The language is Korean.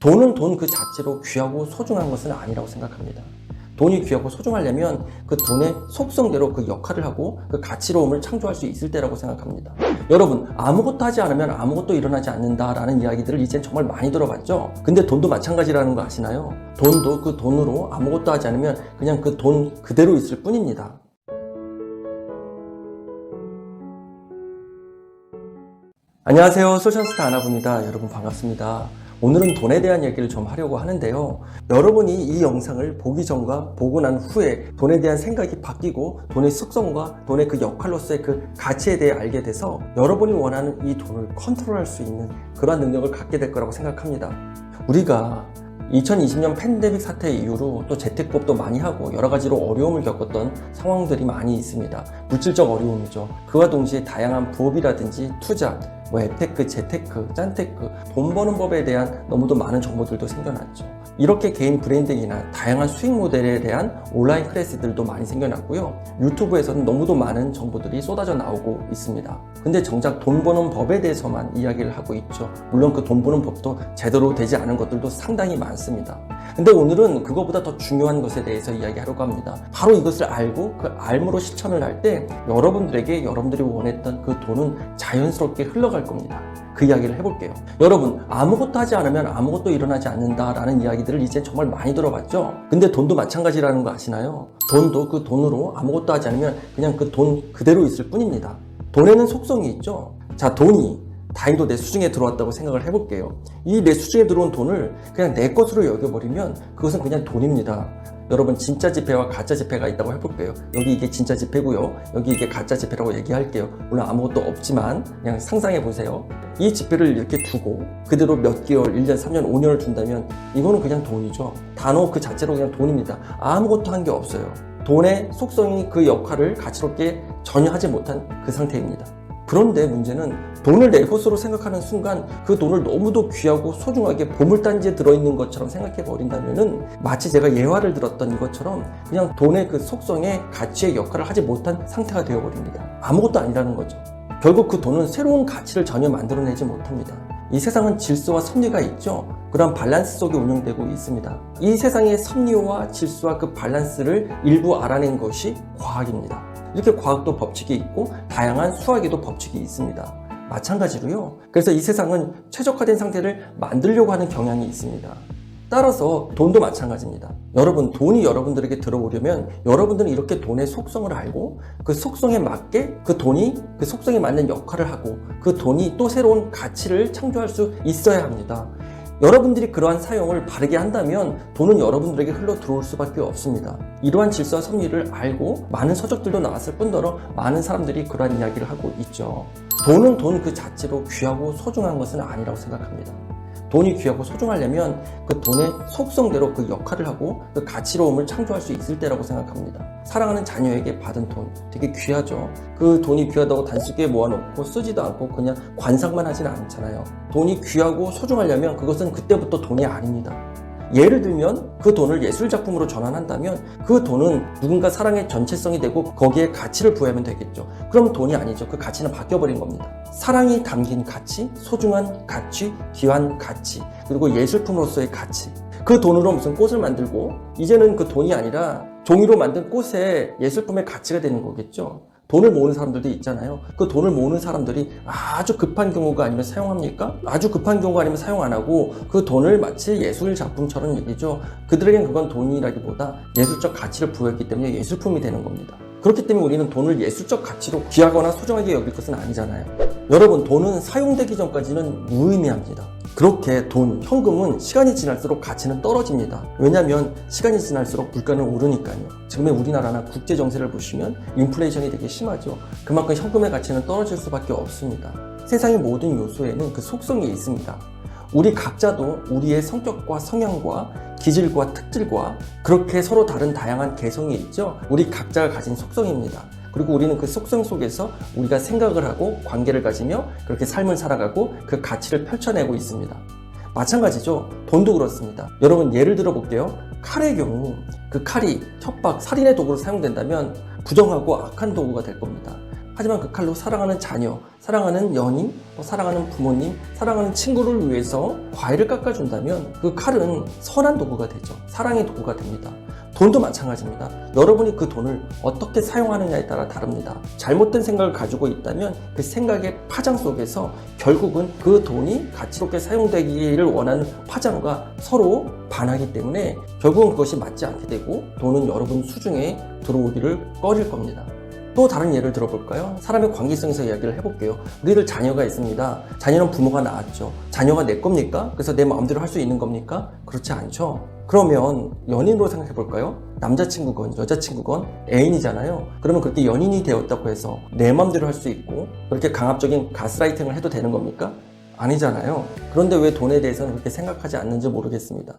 돈은 돈 그 자체로 귀하고 소중한 것은 아니라고 생각합니다. 돈이 귀하고 소중하려면 그 돈의 속성대로 그 역할을 하고 그 가치로움을 창조할 수 있을 때라고 생각합니다. 여러분, 아무것도 하지 않으면 아무것도 일어나지 않는다라는 이야기들을 이젠 정말 많이 들어봤죠? 근데 돈도 마찬가지라는 거 아시나요? 돈도 그 돈으로 아무것도 하지 않으면 그냥 그 돈 그대로 있을 뿐입니다. 안녕하세요. 소셜스타 아나부입니다. 여러분 반갑습니다. 오늘은 돈에 대한 얘기를 좀 하려고 하는데요. 여러분이 이 영상을 보기 전과 보고 난 후에 돈에 대한 생각이 바뀌고 돈의 속성과 돈의 그 역할로서의 그 가치에 대해 알게 돼서 여러분이 원하는 이 돈을 컨트롤할 수 있는 그러한 능력을 갖게 될 거라고 생각합니다. 우리가 2020년 팬데믹 사태 이후로 또 재택법도 많이 하고 여러 가지로 어려움을 겪었던 상황들이 많이 있습니다. 물질적 어려움이죠. 그와 동시에 다양한 부업이라든지 투자, 뭐 에테크, 재테크, 짠테크, 돈 버는 법에 대한 너무도 많은 정보들도 생겨났죠. 이렇게 개인 브랜딩이나 다양한 수익 모델에 대한 온라인 클래스들도 많이 생겨났고요. 유튜브에서는 너무도 많은 정보들이 쏟아져 나오고 있습니다. 근데 정작 돈 버는 법에 대해서만 이야기를 하고 있죠. 물론 그 돈 버는 법도 제대로 되지 않은 것들도 상당히 많습니다. 근데 오늘은 그거보다 더 중요한 것에 대해서 이야기하려고 합니다. 바로 이것을 알고 그 알므로 실천을 할 때 여러분들에게 여러분들이 원했던 그 돈은 자연스럽게 흘러갈 겁니다. 그 이야기를 해볼게요. 여러분, 아무것도 하지 않으면 아무것도 일어나지 않는다라는 이야기들을 이제 정말 많이 들어봤죠? 근데 돈도 마찬가지라는 거 아시나요? 돈도 그 돈으로 아무것도 하지 않으면 그냥 그 돈 그대로 있을 뿐입니다. 돈에는 속성이 있죠? 자, 돈이 다행히도 내 수중에 들어왔다고 생각을 해볼게요. 이 내 수중에 들어온 돈을 그냥 내 것으로 여겨버리면 그것은 그냥 돈입니다. 여러분 진짜 지폐와 가짜 지폐가 있다고 해볼게요. 여기 이게 진짜 지폐고요. 여기 이게 가짜 지폐라고 얘기할게요. 물론 아무것도 없지만 그냥 상상해 보세요. 이 지폐를 이렇게 두고 그대로 몇 개월, 1년, 3년, 5년을 둔다면 이거는 그냥 돈이죠. 단어 그 자체로 그냥 돈입니다. 아무것도 한 게 없어요. 돈의 속성이 그 역할을 가치롭게 전혀 하지 못한 그 상태입니다. 그런데 문제는 돈을 내 것으로 생각하는 순간 그 돈을 너무도 귀하고 소중하게 보물단지에 들어있는 것처럼 생각해 버린다면은 마치 제가 예화를 들었던 이것처럼 그냥 돈의 그 속성에 가치의 역할을 하지 못한 상태가 되어 버립니다. 아무것도 아니라는 거죠. 결국 그 돈은 새로운 가치를 전혀 만들어내지 못합니다. 이 세상은 질서와 섭리가 있죠. 그런 밸런스 속에 운영되고 있습니다. 이 세상의 섭리와 질서와 그 밸런스를 일부 알아낸 것이 과학입니다. 이렇게 과학도 법칙이 있고 다양한 수학에도 법칙이 있습니다. 마찬가지로요. 그래서 이 세상은 최적화된 상태를 만들려고 하는 경향이 있습니다. 따라서 돈도 마찬가지입니다. 여러분, 돈이 여러분들에게 들어오려면 여러분들은 이렇게 돈의 속성을 알고 그 속성에 맞게 그 돈이 그 속성에 맞는 역할을 하고 그 돈이 또 새로운 가치를 창조할 수 있어야 합니다. 여러분들이 그러한 사용을 바르게 한다면 돈은 여러분들에게 흘러 들어올 수밖에 없습니다. 이러한 질서와 섭리를 알고 많은 서적들도 나왔을 뿐더러 많은 사람들이 그러한 이야기를 하고 있죠. 돈은 돈 그 자체로 귀하고 소중한 것은 아니라고 생각합니다. 돈이 귀하고 소중하려면 그 돈의 속성대로 그 역할을 하고 그 가치로움을 창조할 수 있을 때라고 생각합니다. 사랑하는 자녀에게 받은 돈 되게 귀하죠. 그 돈이 귀하다고 단순하게 모아놓고 쓰지도 않고 그냥 관상만 하지는 않잖아요. 돈이 귀하고 소중하려면 그것은 그때부터 돈이 아닙니다. 예를 들면 그 돈을 예술 작품으로 전환한다면 그 돈은 누군가 사랑의 전체성이 되고 거기에 가치를 부여하면 되겠죠. 그럼 돈이 아니죠. 그 가치는 바뀌어버린 겁니다. 사랑이 담긴 가치, 소중한 가치, 귀한 가치, 그리고 예술품으로서의 가치. 그 돈으로 무슨 꽃을 만들고 이제는 그 돈이 아니라 종이로 만든 꽃에 예술품의 가치가 되는 거겠죠. 돈을 모으는 사람들도 있잖아요. 그 돈을 모으는 사람들이 아주 급한 경우가 아니면 사용합니까? 아주 급한 경우가 아니면 사용 안 하고 그 돈을 마치 예술 작품처럼 얘기죠. 그들에겐 그건 돈이라기보다 예술적 가치를 부여했기 때문에 예술품이 되는 겁니다. 그렇기 때문에 우리는 돈을 예술적 가치로 귀하거나 소중하게 여길 것은 아니잖아요. 여러분, 돈은 사용되기 전까지는 무의미합니다. 그렇게 돈, 현금은 시간이 지날수록 가치는 떨어집니다. 왜냐하면 시간이 지날수록 물가는 오르니까요. 지금의 우리나라나 국제 정세를 보시면 인플레이션이 되게 심하죠. 그만큼 현금의 가치는 떨어질 수밖에 없습니다. 세상의 모든 요소에는 그 속성이 있습니다. 우리 각자도 우리의 성격과 성향과 기질과 특질과 그렇게 서로 다른 다양한 개성이 있죠. 우리 각자가 가진 속성입니다. 그리고 우리는 그 속성 속에서 우리가 생각을 하고 관계를 가지며 그렇게 삶을 살아가고 그 가치를 펼쳐내고 있습니다. 마찬가지죠. 돈도 그렇습니다. 여러분 예를 들어 볼게요. 칼의 경우 그 칼이 협박, 살인의 도구로 사용된다면 부정하고 악한 도구가 될 겁니다. 하지만 그 칼로 사랑하는 자녀, 사랑하는 연인, 또 사랑하는 부모님, 사랑하는 친구를 위해서 과일을 깎아준다면 그 칼은 선한 도구가 되죠. 사랑의 도구가 됩니다. 돈도 마찬가지입니다. 여러분이 그 돈을 어떻게 사용하느냐에 따라 다릅니다. 잘못된 생각을 가지고 있다면 그 생각의 파장 속에서 결국은 그 돈이 가치롭게 사용되기를 원하는 파장과 서로 반하기 때문에 결국은 그것이 맞지 않게 되고 돈은 여러분 수중에 들어오기를 꺼릴 겁니다. 또 다른 예를 들어볼까요? 사람의 관계성에서 이야기를 해볼게요. 우리들 자녀가 있습니다. 자녀는 부모가 낳았죠. 자녀가 내 겁니까? 그래서 내 마음대로 할 수 있는 겁니까? 그렇지 않죠. 그러면 연인으로 생각해 볼까요? 남자친구건 여자친구건 애인이잖아요. 그러면 그렇게 연인이 되었다고 해서 내 마음대로 할 수 있고 그렇게 강압적인 가스라이팅을 해도 되는 겁니까? 아니잖아요. 그런데 왜 돈에 대해서는 그렇게 생각하지 않는지 모르겠습니다.